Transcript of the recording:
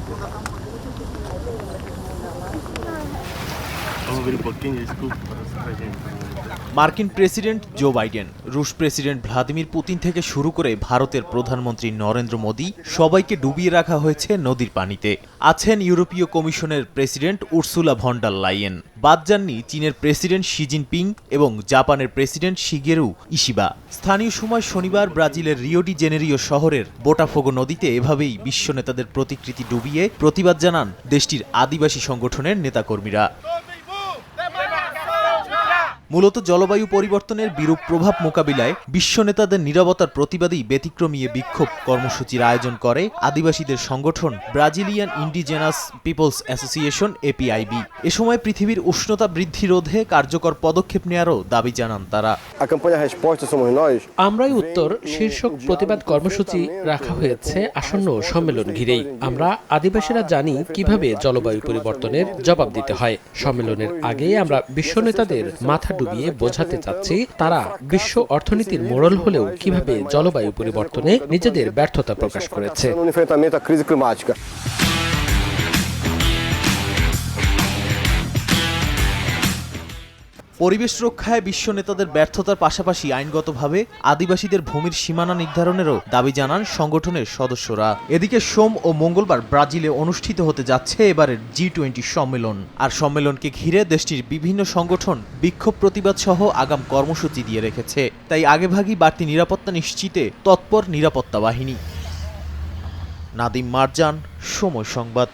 Thank you. মার্কিন president Joe Biden, রুশ president Vladimir Putin থেকে শুরু করে ভারতের প্রধানমন্ত্রী নরেন্দ্র মোদী সবাইকে ডুবিয়ে রাখা হয়েছে নদীর পানিতে। আছেন ইউরোপীয় কমিশনের প্রেসিডেন্ট উর্সুলা ভন্ডার লাইয়েন। বাদ যাননি চীনের প্রেসিডেন্ট শি জিনপিং এবং জাপানের প্রেসিডেন্ট শিগেরু ইশিবা। স্থানীয় সময় শনিবার ব্রাজিলের রিওডি জেনেরিও শহরের বোটাফোগো নদীতে এভাবেই বিশ্ব নেতাদের প্রতিকৃতি ডুবিয়ে প্রতিবাদ জানান দেশটির আদিবাসী সংগঠনের নেতাকর্মীরা। মূলত জলবায়ু পরিবর্তনের বিরূপ প্রভাব মোকাবিলায় বিশ্ব নেতাদের নিরবতার প্রতিবাদেই ব্যতিক্রমী বিক্ষোভ কর্মসূচির আয়োজন করে আদিবাসীদের সংগঠন Brazilian indigenous peoples association APIB এ সময় পৃথিবীর উষ্ণতা বৃদ্ধি রোধে কার্যকর পদক্ষেপ নেয়ারও দাবি জানান তারা। আমরাই উত্তর, শীর্ষক প্রতিবাদ কর্মসূচি রাখা হয়েছে আসন্ন সম্মেলন ঘিরেই। আমরা আদিবাসীরা জানি কীভাবে জলবায়ু পরিবর্তনের জবাব দিতে হয়। সম্মেলনের আগে আমরা বিশ্ব নেতাদের মাথা ডুবিয়ে বোঝাতে চাচ্ছি, তারা বিশ্ব অর্থনীতির মোড়ল হলেও কীভাবে জলবায়ু পরিবর্তনে নিজেদের ব্যর্থতা প্রকাশ করেছে। পরিবেশ রক্ষায় বিশ্ব নেতাদের ব্যর্থতার পাশাপাশি আইনগতভাবে আদিবাসীদের ভূমির সীমানা নির্ধারণেরও দাবি জানান সংগঠনের সদস্যরা। এদিকে সোম ও মঙ্গলবার ব্রাজিলে অনুষ্ঠিত হতে যাচ্ছে এবারের জি টোয়েন্টি সম্মেলন। আর সম্মেলনকে ঘিরে দেশটির বিভিন্ন সংগঠন বিক্ষোভ প্রতিবাদ সহ আগাম কর্মসূচি দিয়ে রেখেছে। তাই আগেভাগই বাড়তি নিরাপত্তা নিশ্চিতে তৎপর নিরাপত্তা বাহিনী। নাদিম মারজান, সময় সংবাদ।